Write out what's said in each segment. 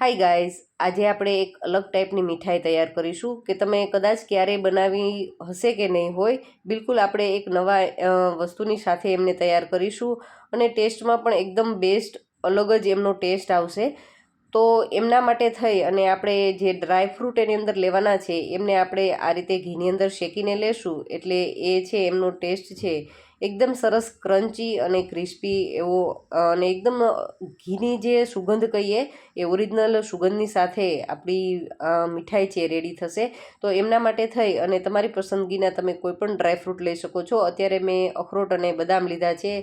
Hi guys આજે આપણે એક અલગ ટાઈપની મીઠાઈ તૈયાર કરીશું કે તમે કદાચ ક્યારેય બનાવી હશે કે નહીં હોય, બિલકુલ આપણે એક નવા વસ્તુની સાથે એમને તૈયાર કરીશું અને ટેસ્ટમાં પણ એકદમ બેસ્ટ અલગ જ એમનો ટેસ્ટ આવશે. તો એમના માટે થઈ અને આપણે જે ડ્રાય ફ્રૂટ એની અંદર લેવાના છે, એમને આપણે આ રીતે ઘીની અંદર શેકીને લેશું એટલે એ છે એમનો ટેસ્ટ છે. એકદમ સરસ ક્રન્ચી અને ક્રિસ્પી એવો અને એકદમ ઘીની જે સુગંધ કહીએ એ ઓરિજિનલ સુગંધની સાથે આપણી મીઠાઈ છે રેડી થશે. તો એમના માટે થઈ અને તમારી પસંદગીના તમે કોઈ પણ ડ્રાયફ્રૂટ લઈ શકો છો. અત્યારે મેં અખરોટ અને બદામ લીધા છે.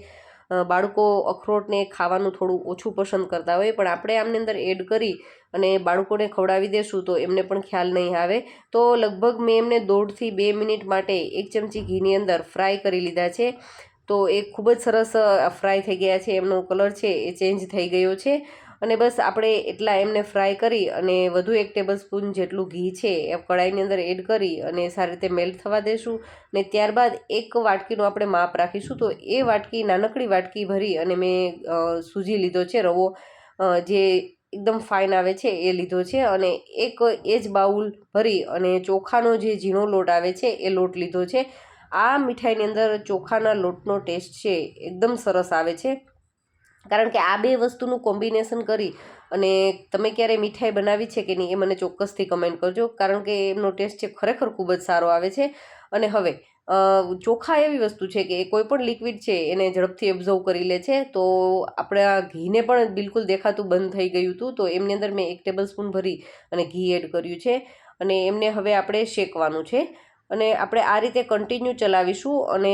બાળકો અખરોટને ખાવાનું થોડું ઓછું પસંદ કરતા હોય, પણ આપણે આમની અંદર એડ કરી અને બાળકોને ખવડાવી દેશું તો એમને પણ ખ્યાલ નહીં આવે. તો લગભગ મેં એમને દોઢથી બે મિનિટ માટે એક ચમચી ઘીની અંદર ફ્રાય કરી લીધા છે. તો એ ખૂબ જ સરસ ફ્રાય થઈ ગયા છે. એમનો કલર છે એ ચેન્જ થઈ ગયો છે. અને બસ આપણે એટલા એમને ફ્રાય કરી અને વધુ એક ટેબલ સ્પૂન જેટલું ઘી છે એ કડાઈની અંદર એડ કરી અને સારી રીતે મેલ્ટ થવા દેશું. ને ત્યારબાદ એક વાટકીનું આપણે માપ રાખીશું તો એ વાટકી, નાનકડી વાટકી ભરી અને મેં સૂજી લીધો છે રવો. જે એકદમ ફાઇન આવે છે એ લીધો છે અને એક એ જ બાઉલ ભરી અને ચોખાનો જે ઝીણો લોટ આવે છે એ લોટ લીધો છે. આ મીઠાઈની અંદર ચોખાના લોટનો ટેસ્ટ છે, એકદમ સરસ આવે છે. કારણ કે આ બે વસ્તુનું કોમ્બિનેશન કરી અને તમે ક્યારેય મીઠાઈ બનાવી છે કે નહીં એ મને ચોક્કસથી કમેન્ટ કરજો. કારણ કે એમનો ટેસ્ટ છે ખરેખર ખૂબ જ સારો આવે છે. અને હવે ચોખા એવી વસ્તુ છે કે કોઈ પણ લિક્વિડ છે એને ઝડપથી એબ્ઝર્વ કરી લે છે. તો આપણા ઘીને પણ બિલકુલ દેખાતું બંધ થઈ ગયું હતું. તો એમની અંદર મેં એક ટેબલ સ્પૂન ભરી અને ઘી એડ કર્યું છે. અને એમને હવે આપણે શેકવાનું છે. અને આપણે આ રીતે કન્ટિન્યુ ચલાવીશું અને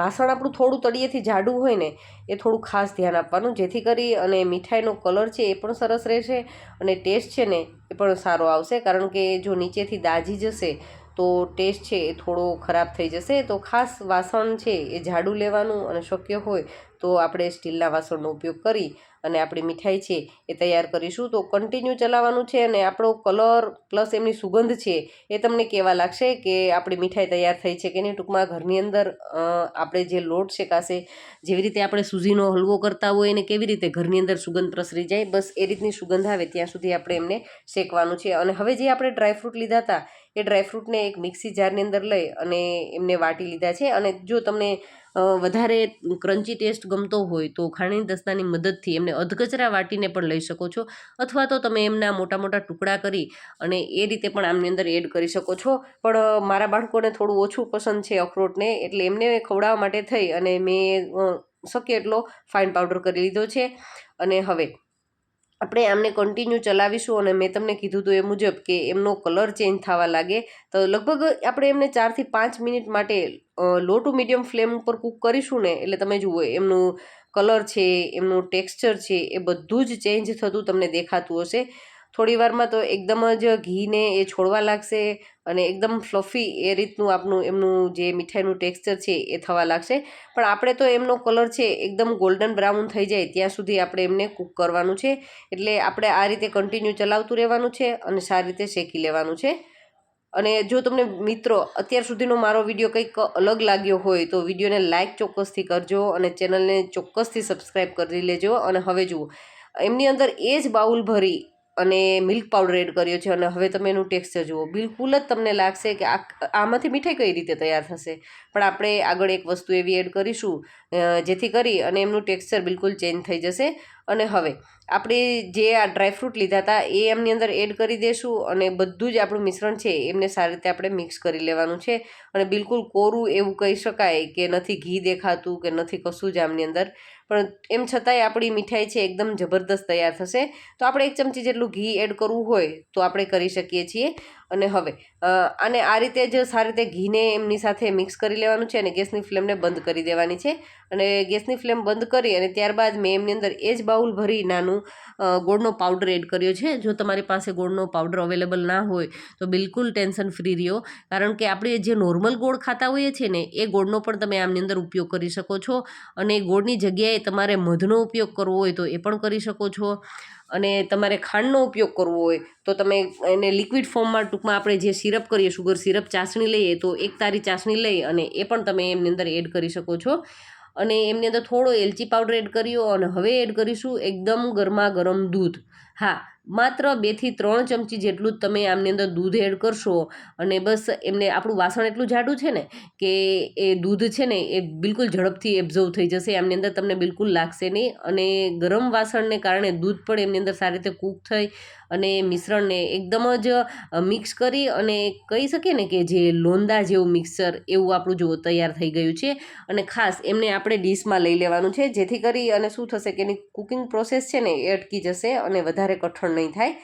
વાસણ આપણું થોડું તળિયેથી જાડું હોય ને, એ થોડું ખાસ ધ્યાન આપવાનું, જેથી કરી અને મીઠાઈનો કલર છે એ પણ સરસ રહેશે અને ટેસ્ટ છે ને એ પણ સારો આવશે. કારણ કે જો નીચેથી દાજી જશે, તો ટેસ્ટ છે એ થોડો ખરાબ થઈ જશે. તો ખાસ વાસણ છે એ જાડું લેવાનું અને શક્ય હોય તો આપણે સ્ટીલના વાસણનો ઉપયોગ કરી અને આપણી મીઠાઈ છે એ તૈયાર કરીશું. તો કન્ટિન્યુ ચલાવવાનું છે અને આપણો કલર પ્લસ એમની સુગંધ છે એ તમને કેવા લાગશે કે આપણી મીઠાઈ તૈયાર થઈ છે કે નહીં? ટૂંકમાં ઘરની અંદર આપણે જે લોટ શેકાશે જેવી રીતે આપણે સૂજીનો હલવો કરતા હોય ને કેવી રીતે ઘરની અંદર સુગંધ પ્રસરી જાય, બસ એ રીતની સુગંધ આવે ત્યાં સુધી આપણે એમને શેકવાનું છે. અને હવે જે આપણે ડ્રાયફ્રૂટ લીધા હતા, એ ડ્રાયફ્રૂટને એક મિક્સી જારની અંદર લઈ અને એમને વાટી લીધા છે. અને જો તમને વધારે ક્રન્ચી ટેસ્ટ ગમતો હોય તો ખાણી દસ્તાની મદદથી એમને અધકચરા વાટીને પણ લઈ શકો છો. અથવા તો તમે એમના મોટા મોટા ટુકડા કરી અને એ રીતે પણ આમની અંદર એડ કરી શકો છો. પણ મારા બાળકોને થોડું ઓછું પસંદ છે અખરોટને એટલે એમને ખવડાવવા માટે થઈ અને મેં શક્ય એટલો ફાઇન પાવડર કરી લીધો છે. અને હવે આપણે આમને કન્ટિન્યુ ચલાવીશું અને મેં તમને કીધું હતું એ મુજબ કે એમનો કલર ચેન્જ થવા લાગે. તો લગભગ આપણે એમને ચારથી પાંચ મિનિટ માટે લો ટુ મીડિયમ ફ્લેમ ઉપર કૂક કરીશું ને, એટલે તમે જુઓ એમનું કલર છે, એમનું ટેક્સચર છે, એ બધું જ ચેન્જ થતું તમને દેખાતું હશે. થોડી વારમાં તો એકદમ જ ઘીને એ છોડવા લાગશે અને એકદમ ફ્લફી એ રીતનું આપનું એમનું જે મીઠાઈનું ટેક્સચર છે એ થવા લાગશે. પણ આપણે તો એમનો કલર છે એકદમ ગોલ્ડન બ્રાઉન થઈ જાય ત્યાં સુધી આપણે એમને કૂક કરવાનું છે. એટલે આપણે આ રીતે કન્ટિન્યુ ચલાવતું રહેવાનું છે અને સારી રીતે શેકી લેવાનું છે. અને જો તમને મિત્રો અત્યાર સુધીનો મારો વીડિયો કંઈક અલગ લાગ્યો હોય તો વિડીયોને લાઇક ચોક્કસથી કરજો અને ચેનલને ચોક્કસથી સબસ્ક્રાઈબ કરી લેજો અને હવે જુઓ. એમની અંદર એ જ બાઉલ ભરી અને મિલ્ક પાવડર એડ કર્યો છે અને હવે તમે એનું ટેક્સચર જુઓ. બિલકુલ જ તમને લાગશે કે આ, આમાંથી મીઠાઈ કઈ રીતે તૈયાર થશે. પણ આપણે આગળ એક વસ્તુ એવી એડ કરીશું જેથી કરી અને એમનું ટેક્સચર બિલકુલ ચેન્જ થઈ જશે. અને હવે, આપણે જે આ ડ્રાયફ્રૂટ લીધા હતા, એ એમની અંદર એડ કરી દઈશું અને બધું જ આપણું મિશ્રણ છે એમને સારી રીતે આપણે મિક્સ કરી લેવાનું છે. અને બિલકુલ કોરું એવું કહી શકાય કે નથી ઘી દેખાતું, કે નથી કશું જ આમની અંદર. પણ એમ છતાંય આપણી મીઠાઈ છે, એકદમ જબરદસ્ત તૈયાર થશે. તો આપણે એક ચમચી જેટલું ઘી એડ કરવું હોય, તો આપણે કરી શકીએ છીએ. અને હવે અને આ રીતે જ સારી રીતે ઘીને એમની સાથે મિક્સ કરી લેવાનું છે અને ગેસની ફ્લેમને બંધ કરી દેવાની છે. અને ગેસની ફ્લેમ બંધ કરી અને ત્યારબાદ મેં એમની અંદર એ જ બાઉલ ભરી નાનું ગોળનો પાવડર એડ કર્યો છે. જો તમારી પાસે ગોળનો પાવડર અવેલેબલ ના હોય, તો બિલકુલ ટેન્શન ફ્રી રહ્યો. કારણ કે આપણે જે નોર્મલ ગોળ ખાતા હોઈએ છીએ ને, એ ગોળનો પણ તમે આમની અંદર ઉપયોગ કરી શકો છો. અને ગોળની જગ્યાએ તમારે મધનો ઉપયોગ કરવો હોય તો એ પણ કરી શકો છો. અને તમારે ખાંડનો ઉપયોગ કરવો હોય, તો તમે એને લિક્વિડ ફોર્મમાં ટૂંકમાં આપણે જે સિરપ કરીએ શુગર સિરપ ચાસણી લઈએ, તો એક તારી ચાસણી લઈ અને એ પણ તમે એમની અંદર એડ કરી શકો છો. અને એમની અંદર થોડો એલચી પાવડર એડ કર્યો અને હવે એડ કરીશું એકદમ ગરમા ગરમ દૂધ. હા, માત્ર બેથી ત્રણ ચમચી જેટલું જ તમે આમની અંદર દૂધ એડ કરશો અને બસ એમને આપણું વાસણ એટલું જાડું છે ને કે એ દૂધ છે ને એ બિલકુલ ઝડપથી એબ્ઝર્વ થઈ જશે એમની અંદર તમને બિલકુલ લાગશે નહીં. અને ગરમ વાસણને કારણે દૂધ પણ એમની અંદર સારી રીતે કૂક થઈ અને મિશ્રણને એકદમ જ મિક્સ કરી અને કહી શકીએ ને કે જે લોંદા જેવું મિક્સર એવું આપણું જો તૈયાર થઈ ગયું છે. અને ખાસ એમને આપણે ડીશમાં લઈ લેવાનું છે, જેથી કરી અને શું થશે કે એની કુકિંગ પ્રોસેસ છે ને એ અટકી જશે અને વધારે કઠણ નહીં થાય.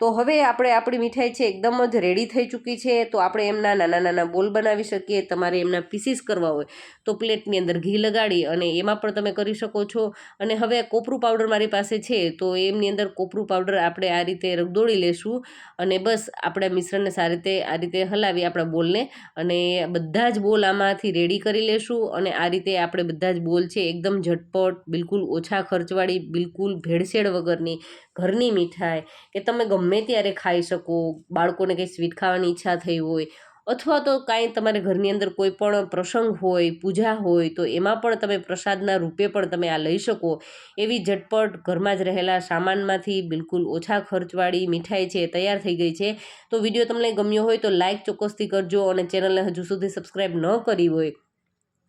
તો હવે આપણે આપણી મીઠાઈ છે એકદમ જ રેડી થઈ ચૂકી છે. તો આપણે એમના નાના નાના બોલ બનાવી શકીએ. તમારે એમના પીસીસ કરવા હોય તો પ્લેટની અંદર ઘી લગાડી અને એમાં પણ તમે કરી શકો છો. અને હવે કોપરું પાવડર મારી પાસે છે તો એમની અંદર કોપરું પાવડર આપણે આ રીતે રગદોળી લેશું અને બસ આપણે મિશ્રણને સારી રીતે આ રીતે હલાવી આપણા બોલને અને બધા જ બોલ આમાંથી રેડી કરી લેશું અને આ રીતે આપણે બધા જ બોલ છે એકદમ ઝટપટ, બિલકુલ ઓછા ખર્ચવાળી, બિલકુલ ભેળસેળ વગરની ઘરની મીઠાઈ કે તમે ગમે ત્યારે ખાઈ શકો, બાળકોને કંઈ સ્વીટ ખાવાની ઈચ્છા થઈ હોય, અથવા તો કાંઈ તમારે ઘરની અંદર કોઈ પણ પ્રસંગ હોય, પૂજા હોય, તો એમાં પણ તમે પ્રસાદના રૂપે પણ તમે આ લઈ શકો. એવી ઝટપટ ઘરમાં જ રહેલા સામાનમાંથી બિલકુલ ઓછા ખર્ચવાળી મીઠાઈ છે તૈયાર થઈ ગઈ છે. તો વીડિયો તમને ગમ્યો હોય તો લાઇક ચોક્કસથી કરજો અને ચેનલને હજુ સુધી સબસ્ક્રાઈબ ન કરી હોય.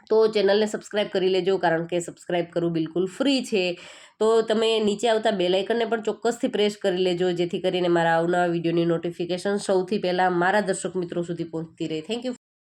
તો ચેનલને સબસ્ક્રાઇબ કરી લેજો, કારણ કે સબસ્ક્રાઈબ કરવું બિલકુલ ફ્રી છે. તો તમે નીચે આવતા બે લાઇકનને પણ ચોક્કસથી પ્રેસ કરી લેજો, જેથી કરીને મારા આવનારા વિડીયોની નોટિફિકેશન સૌથી પહેલાં મારા દર્શક મિત્રો સુધી પહોંચતી રહે. Thank you.